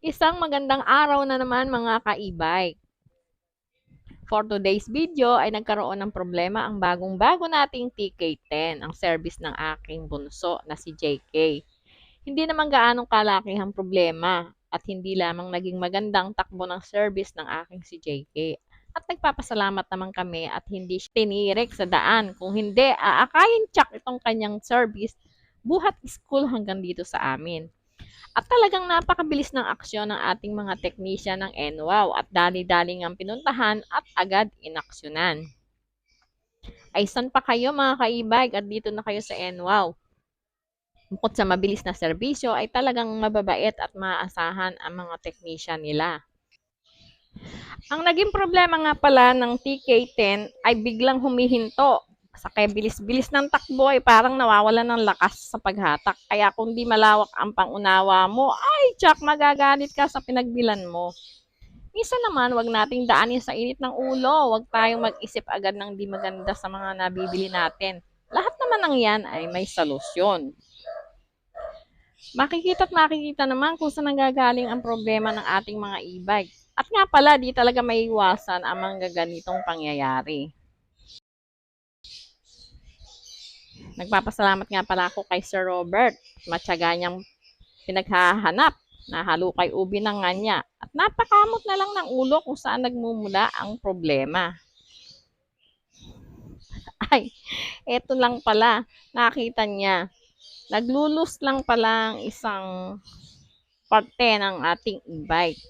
Isang magandang araw na naman mga ka-e-bike. For today's video ay nagkaroon ng problema ang bagong-bago nating TK10, ang service ng aking bunso na si JK. Hindi naman gaanong kalakihang problema at hindi lamang naging magandang takbo ng service ng aking si JK. At nagpapasalamat naman kami at hindi siya tinirik sa daan. Kung hindi, aakayin tsak itong kanyang service buhat school hanggang dito sa amin. At talagang napakabilis ng aksyon ng ating mga teknisyan ng NWOW at dali-dali ang pinuntahan at agad inaksyonan. Ay san pa kayo mga kaibag at dito na kayo sa NWOW. Bukod sa mabilis na serbisyo ay talagang mababait at maaasahan ang mga teknisyan nila. Ang naging problema nga pala ng TK10 ay biglang humihinto sa bilis-bilis ng takbo ay parang nawawalan ng lakas sa paghatak. Kaya kung di malawak ang pangunawa mo, ay tsak magagalit ka sa pinagbilan mo. Minsan naman, wag nating daanin sa init ng ulo. Wag tayong mag-isip agad ng di maganda sa mga nabibili natin. Lahat naman ng yan ay may solusyon. Makikita at makikita naman kung saan nanggagaling ang problema ng ating mga e-bike. At nga pala, di talaga may iwasan ang mga ganitong pangyayari. Nagpapasalamat nga pala ako kay Sir Robert. Matyaga niyang pinaghahanap. Nahalukay ubi ng nga. At napakamot na lang ng ulo kung saan nagmumula ang problema. Ay, eto lang pala. Nakita niya. Naglulus lang pala ang isang parte ng ating e-bike.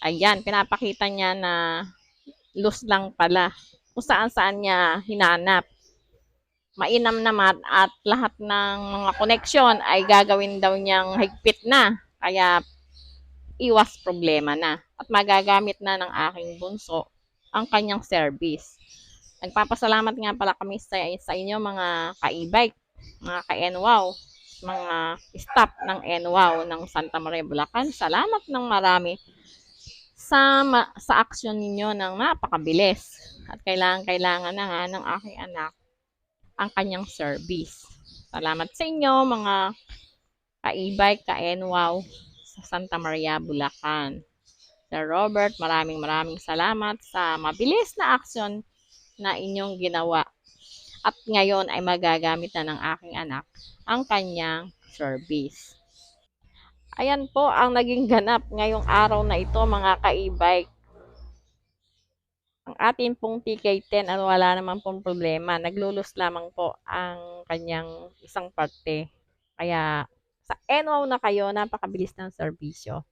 Ayan, pinapakita niya na loose lang pala. Kung saan saan niya hinanap mainam naman at lahat ng mga connection ay gagawin daw niyang higpit na. Kaya iwas problema na at magagamit na ng aking bunso ang kanyang service. Nagpapasalamat nga pala kami sa, sa inyo mga ka-e-bike, mga ka-NWOW, mga staff ng NWOW ng Santa Maria, Bulacan. Salamat ng marami sa, sa aksyon ninyo ng napakabilis. At kailangan-kailangan na nga ng aking anak ang kanyang service. Salamat sa inyo mga ka-e-bike, ka-NWOW sa Santa Maria, Bulacan. Sir Robert, maraming maraming salamat sa mabilis na aksyon na inyong ginawa. At ngayon ay magagamit na ng aking anak ang kanyang service. Ayan po ang naging ganap ngayong araw na ito mga ka-e-bike ang atin pong TK10 ano wala naman pong problema. Naglulus lamang po ang kanyang isang parte. Kaya sa NWOW na kayo, napakabilis ng serbisyo.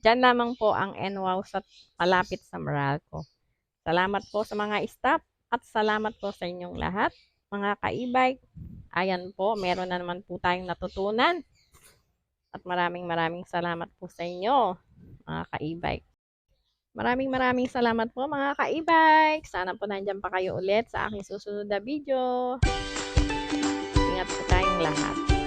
Diyan lamang po ang NWOW sa malapit sa Meralco. Salamat po sa mga staff at salamat po sa inyong lahat, mga ka-e-bike. Ayan po, meron na naman po tayong natutunan. At maraming maraming salamat po sa inyo, mga ka-e-bike. Maraming maraming salamat po mga ka-e-bike. Sana po nandyan pa kayo ulit sa aking susunod na video. Ingat po tayong lahat.